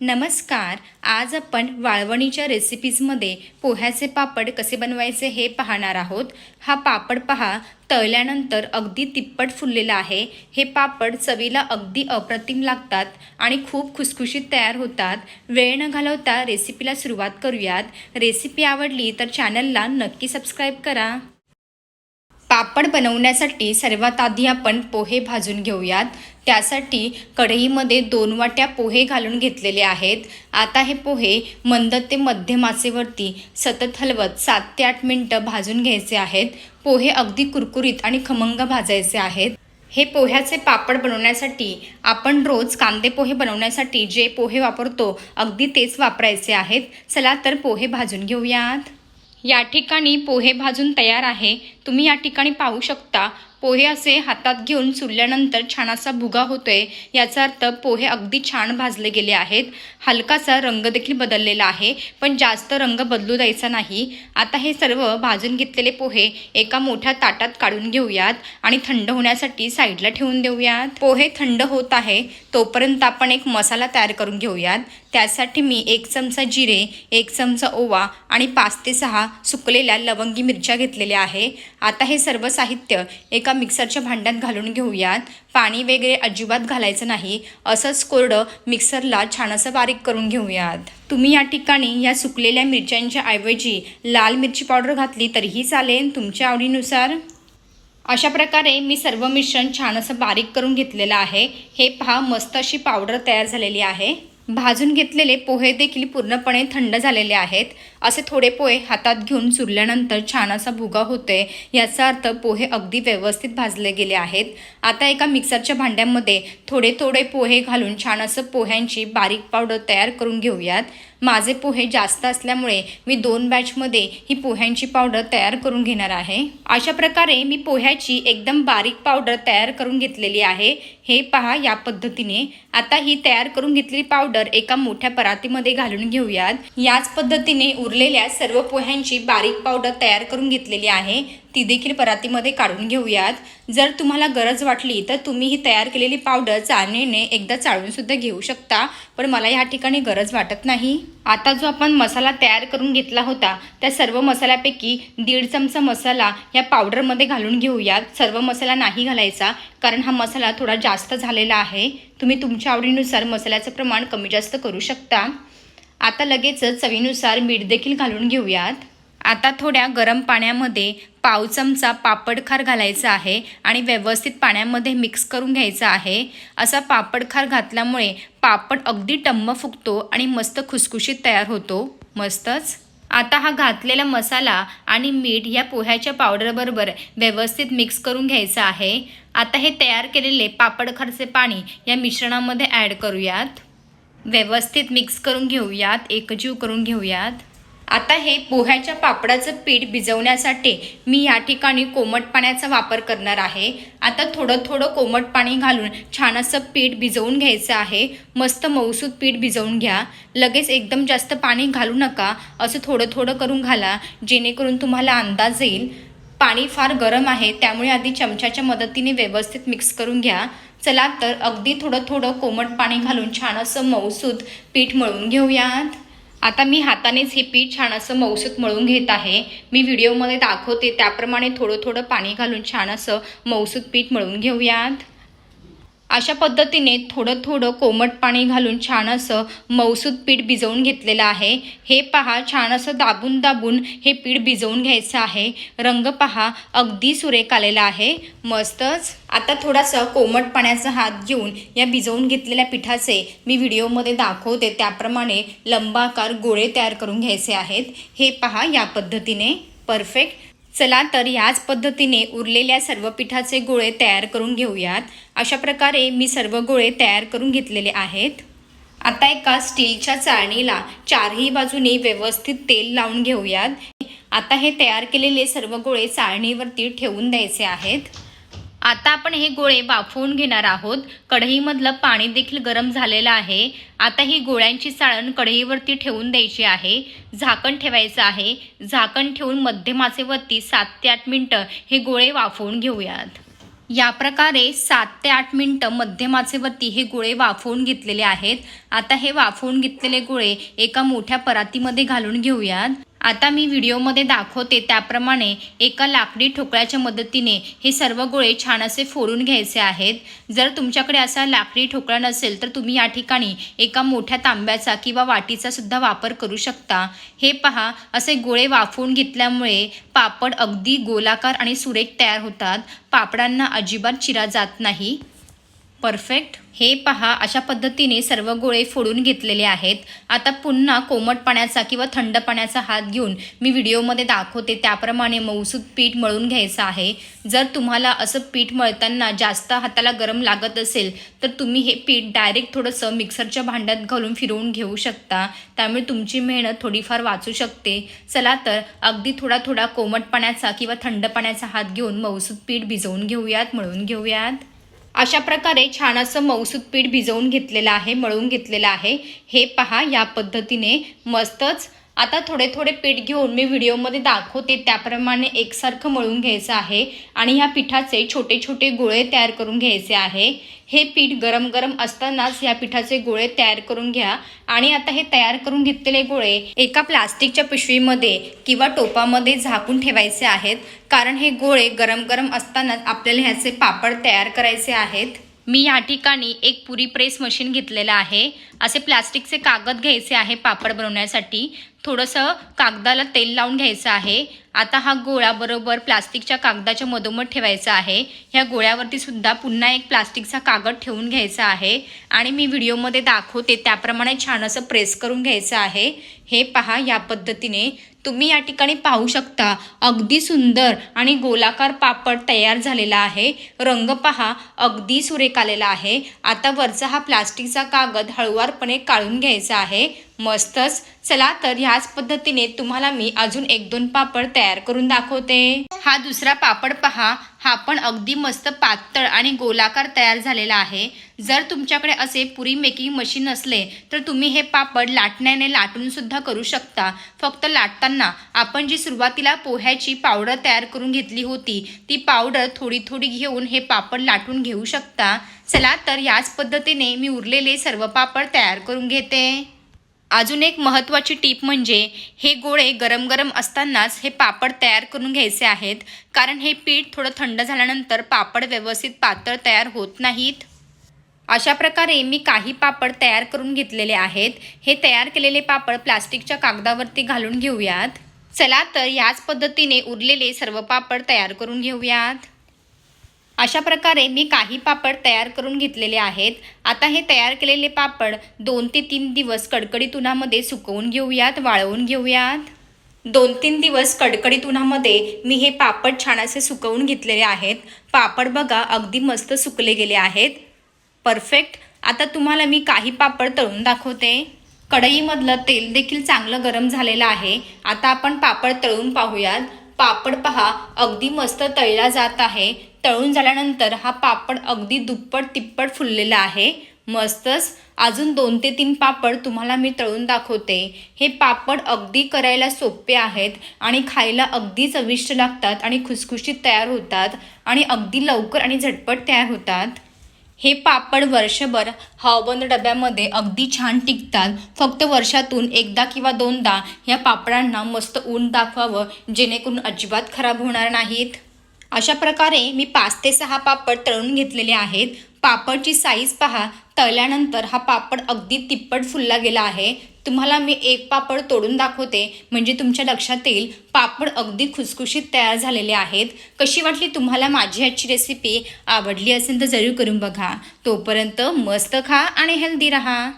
नमस्कार आज आपण वाळवणीच्या रेसिपीजमध्ये पोह्याचे पापड कसे बनवायचे हे पाहणार आहोत. हा पापड पहा तळल्यानंतर अगदी तिप्पट फुललेला आहे. हे पापड चवीला अगदी अप्रतिम लागतात आणि खूप खुसखुशीत तयार होतात. वेळ न घालवता रेसिपीला सुरुवात करूयात. रेसिपी आवडली तर चॅनलला नक्की सबस्क्राईब करा. पापड बनवण्यासाठी सर्वात आधी आपण पोहे भाजून घेऊयात. त्यासाठी कढईमध्ये दोन वाट्या पोहे घालून घेतलेले आहेत. आता हे पोहे मंद ते मध्यम आचेवरती सतत हलवत सात ते आठ मिनटं भाजून घ्यायचे आहेत. पोहे अगदी कुरकुरीत आणि खमंग भाजायचे आहेत. हे पोह्याचे पापड बनवण्यासाठी आपण रोज कांदे पोहे बनवण्यासाठी जे पोहे वापरतो अगदी तेच वापरायचे आहेत. चला तर पोहे भाजून घेऊयात. या ठिकाणी पोहे भाजून तयार आहे. तुम्ही या ठिकाणी पाहू शकता पोहे असे हातात घेऊन चुलल्यानंतर छान असा भुगा होतोय याचा अर्थ पोहे अगदी छान भाजले गेले आहेत. हलकासा रंग देखील बदललेला आहे पण जास्त रंग बदलू द्यायचा नाही. आता हे सर्व भाजून घेतलेले पोहे एका मोठ्या ताटात काढून घेऊयात आणि थंड होण्यासाठी साईडला ठेवून देऊयात. पोहे थंड होत आहे तोपर्यंत आपण एक मसाला तयार करून घेऊयात. त्यासाठी मी एक चमचा जिरे एक चमचा ओवा आणि पाच ते सहा सुकलेल्या लवंगी मिरच्या घेतलेल्या आहे. आता हे सर्व साहित्य एक मिक्सरच्या भांड्यात घालून घेऊयात. पाणी वगैरे अजिबात घालायचं नाही. असंच कोरडं मिक्सरला छान असं बारीक करून घेऊयात. तुम्ही या ठिकाणी या सुकलेल्या मिरच्यांच्या ऐवजी लाल मिरची पावडर घातली तरीही चालेल तुमच्या आवडीनुसार. अशा प्रकारे मी सर्व मिश्रण छान असं बारीक करून घेतलेलं आहे. हे पहा मस्त अशी पावडर तयार झालेली आहे. भाजून घेतलेले पोहे देखील पूर्णपणे थंड झालेले आहेत. असे थोडे पोहे हातात घेऊन चुरल्यानंतर छान असा भुगा होतोय याचा अर्थ पोहे अगदी व्यवस्थित भाजले गेले आहेत. आता एका मिक्सरच्या भांड्यामध्ये थोडे थोडे पोहे घालून छान असं पोह्यांची बारीक पावडर तयार करून घेऊयात. माझे पोहे जास्त असल्यामुळे मी दोन बॅचमध्ये ही पोह्यांची पावडर तयार करून घेणार आहे. अशा प्रकारे मी पोह्याची एकदम बारीक पावडर तयार करून घेतलेली आहे. हे पहा या पद्धतीने. आता ही तयार करून घेतलेली पावडर एका मोठ्या परातीमध्ये घालून घेऊयात. याच पद्धतीने उरलेल्या सर्व पोह्यांची बारीक पावडर तयार करून घेतलेली आहे. ती देखील परातीमध्ये काढून घेऊयात. जर तुम्हाला गरज वाटली तर तुम्ही ही तयार केलेली पावडर चाळणीने एकदा चाळूनसुद्धा घेऊ शकता. पण मला या ठिकाणी गरज वाटत नाही. आता जो आपण मसाला तयार करून घेतला होता त्या सर्व मसाल्यापैकी दीड चमचा मसाला या पावडरमध्ये घालून घेऊयात. सर्व मसाला नाही घालायचा कारण हा मसाला थोडा जास्त झालेला आहे. तुम्ही तुमच्या आवडीनुसार मसाल्याचं प्रमाण कमी जास्त करू शकता. आता लगेचच चवीनुसार मीठ देखील घालून घेऊयात. आता थोड्या गरम पाण्यामध्ये पाव चमचा पापडखार घालायचा आहे आणि व्यवस्थित पाण्यामध्ये मिक्स करून घ्यायचा आहे. असा पापडखार घातल्यामुळे पापड अगदी टम्म फुगतो आणि मस्त खुसखुशीत तयार होतो. मस्तच. आता हा घातलेला मसाला आणि मीठ या पोह्याच्या पावडरबरोबर व्यवस्थित मिक्स करून घ्यायचं आहे. आता हे तयार केलेले पापडखारचे पाणी या मिश्रणामध्ये ॲड करूयात. व्यवस्थित मिक्स करून घेऊयात. एकजीव करून घेऊयात. आता हे पोह्याच्या पापडाचं पीठ भिजवण्यासाठी मी या ठिकाणी कोमट पाण्याचा वापर करणार आहे. आता थोडं थोडं कोमट पाणी घालून छान असं पीठ भिजवून घ्यायचं आहे. मस्त मऊसूत पीठ भिजवून घ्या. लगेच एकदम जास्त पाणी घालू नका. असं थोडं थोडं करून घाला जेणेकरून तुम्हाला अंदाज येईल. पाणी फार गरम आहे त्यामुळे आधी चमच्याच्या मदतीने व्यवस्थित मिक्स करून घ्या. चला तर अगदी थोडं थोडं कोमट पाणी घालून छान असं मऊसूत पीठ मळून घेऊयात. आता मी हातानेच हे पीठ छान असं मऊसूत मळून घेत आहे. मी व्हिडिओमध्ये दाखवते त्याप्रमाणे थोडं थोडं पाणी घालून छान असं मऊसूत पीठ मळून घेऊयात. अशा पद्धतीने थोडं थोडं कोमट पाणी घालून छान असं मौसूद पीठ भिजवून घेतलेलं आहे. हे पहा छान असं दाबून दाबून हे पीठ भिजवून घ्यायचं आहे. रंग पहा अगदी सुरेख आलेला आहे. मस्तच. आता थोडासा कोमट पाण्याचा हात घेऊन या भिजवून घेतलेल्या पिठाचे मी व्हिडिओमध्ये दाखवते. त्याप्रमाणे लंबाकार गोळे तयार करून घ्यायचे आहेत. हे पहा या पद्धतीने. परफेक्ट. चला तर याच पद्धतीने उरलेल्या सर्व पिठाचे गोळे तयार करून घेऊयात. अशा प्रकारे मी सर्व गोळे तयार करून घेतलेले आहेत. आता एका स्टीलच्या चाळणीला चारही बाजूने व्यवस्थित तेल लावून घेऊयात. आता हे तयार केलेले सर्व गोळे चाळणीवरती ठेवून द्यायचे आहेत. आता आपण हे गोळे वाफवून घेणार आहोत. कढईमधलं पाणी देखील गरम झालेलं आहे. आता ही गोळ्यांची चाळण कढईवरती ठेवून द्यायची आहे. झाकण ठेवायचं आहे. झाकण ठेवून मध्यमासेवरती सात ते आठ मिनटं हे गोळे वाफवून घेऊयात. या प्रकारे सात ते आठ मिनटं मध्यमाचेवरती हे गोळे वाफवून घेतलेले आहेत. आता हे वाफवून घेतलेले गोळे एका मोठ्या परातीमध्ये घालून घेऊयात. आता मी व्हिडिओमध्ये दाखवते त्याप्रमाणे एका लाकडी ठोकळ्याच्या मदतीने हे सर्व गोळे छान असे फोडून घ्यायचे आहेत. जर तुमच्याकडे असा लाकडी ठोकळा नसेल तर तुम्ही या ठिकाणी एका मोठ्या तांब्याचा किंवा वाटीचा सुद्धा वापर करू शकता. हे पहा असे गोळे वाफवून घेतल्यामुळे पापड अगदी गोलाकार आणि सुरेख तयार होतात. पापडांना अजिबात चिरा जात नाही. परफेक्ट हे पहा अशा पद्धतीने सर्व गोळे फोडून घेतलेले आहेत. आता पुन्हा कोमट पाण्याचा किंवा थंड पाण्याचा हात घेऊन मी व्हिडिओमध्ये दाखवते. त्याप्रमाणे मऊसूद पीठ मळून घ्यायचं आहे. जर तुम्हाला असं पीठ मळताना जास्त हाताला गरम लागत असेल तर तुम्ही हे पीठ डायरेक्ट थोडंसं मिक्सरच्या भांड्यात घालून फिरवून घेऊ शकता. त्यामुळे तुमची मेहनत थोडीफार वाचू शकते. चला तर अगदी थोडा थोडा कोमट पाण्याचा किंवा थंड पाण्याचा हात घेऊन मऊसूद पीठ भिजवून घेऊयात मळून घेऊयात. अशा प्रकारे छान असं मौसूद पीठ भिजवून घेतलेलं आहे मळून घेतलेलं आहे. हे पहा या पद्धतीने मस्तच आता थोडे थोडे पीठ घेऊन मी व्हिडिओमध्ये दाखवते त्याप्रमाणे एकसारखं मळून घ्यायचं आहे. आणि ह्या पिठाचे छोटे छोटे गोळे तयार करून घ्यायचे आहे. हे पीठ गरम गरम असतानाच ह्या पिठाचे गोळे तयार करून घ्या. आणि आता हे तयार करून घेतलेले गोळे एका प्लास्टिकच्या पिशवीमध्ये किंवा टोपामध्ये झाकून ठेवायचे आहेत. कारण हे गोळे गरम गरम असतानाच आपल्याला ह्याचे पापड तयार करायचे आहेत. मी या ठिकाणी एक पुरी प्रेस मशीन घेतलेलं आहे. असे प्लास्टिकचे कागद घ्यायचे आहे पापड बनवण्यासाठी. थोडंसं कागदाला तेल लावून घ्यायचं आहे. आता हा गोळा बरोबर प्लास्टिकच्या कागदाच्या मधोमध ठेवायचा आहे. ह्या गोळ्यावरती सुद्धा पुन्हा एक प्लास्टिकचा कागद ठेवून घ्यायचा आहे आणि मी व्हिडिओमध्ये दाखवते त्याप्रमाणे छान असं प्रेस करून घ्यायचं आहे. हे पहा या पद्धतीने. तुम्ही या ठिकाणी पाहू शकता अगदी सुंदर आणि गोलाकार पापड तयार झालेला आहे. रंग पहा अगदी सुरेख आलेला आहे. आता वरचा हा प्लास्टिकचा कागद हळुवारपणे काढून घ्यायचा आहे. मस्तच. चला तर ह्याच पद्धतीने तुम्हाला मी अजून एक दोन पापड तयार करून दाखवते. हा दुसरा पापड पहा. हा पण अगदी मस्त पातळ आणि गोलाकार तयार झालेला आहे. जर तुमच्याकडे असे पुरी मेकिंग मशीन असले तर तुम्ही हे पापड लाटण्याने लाटून सुद्धा करू शकता. फक्त लाटताना आपण जी सुरुवातीला पोह्याची पावडर तयार करून घेतली होती ती पावडर थोडी थोडी घेऊन हे पापड लाटून घेऊ शकता. चला तर याच पद्धतीने मी उरलेले सर्व पापड तयार करून घेते. अजून एक महत्त्वाची टीप म्हणजे हे गोळे गरम गरम असतानाच हे पापड तयार करून घ्यायचे आहेत. कारण हे पीठ थोडं थंड झाल्यानंतर पापड व्यवस्थित पातळ तयार होत नाहीत. अशा प्रकारे मी काही पापड तयार करून घेतलेले आहेत. हे तयार केलेले पापड प्लास्टिकच्या कागदावरती घालून घेऊयात. चला तर याच पद्धतीने उरलेले सर्व पापड तयार करून घेऊयात. अशा प्रकारे मी काही पापड तयार करून घेतलेले आहेत. आता हे तयार केलेले पापड दोन ते तीन दिवस कडकडीत उन्हामध्ये सुकवून घेऊयात वाळवून घेऊयात. दोन तीन दिवस कडकडीत उन्हामध्ये मी हे पापड छान असे सुकवून घेतलेले आहेत. पापड बघा अगदी मस्त सुकले गेले आहेत. परफेक्ट. आता तुम्हाला मी काही पापड तळून दाखवते. कढईमधलं तेल देखील चांगलं गरम झालेलं आहे. आता आपण पापड तळून पाहूयात. पापड पहा अगदी मस्त तळला जात आहे. तळून झाल्यानंतर हा पापड अगदी दुप्पट तिप्पट फुललेला आहे. मस्तच. अजून दोन ते तीन पापड तुम्हाला मी तळून दाखवते. हे पापड अगदी करायला सोपे आहेत आणि खायला अगदी चविष्ट लागतात आणि खुसखुशीत तयार होतात आणि अगदी लवकर आणि झटपट तयार होतात. हे पापड वर्षभर हवाबंद डब्यामध्ये अगदी छान टिकतात. फक्त वर्षातून एकदा किंवा दोनदा ह्या पापडांना मस्त ऊन दाखवावं जेणेकरून अजिबात खराब होणार नाहीत. अशा प्रकारे मी पाच ते सहा पापड तळून घेतलेले आहेत. पापडची साईज पहा. तळल्यानंतर हा पापड अगदी तिप्पट फुलला गेला आहे. तुम्हाला मी एक पापड तोडून दाखवते. म्हणजे तुमच्या लक्षात येईल पापड अगदी खुसखुशीत तयार झालेले आहेत. कशी वाटली तुम्हाला माझी आजची रेसिपी आवडली असेल तर जरूर करून बघा. तोपर्यंत मस्त खा आणि हेल्दी राहा.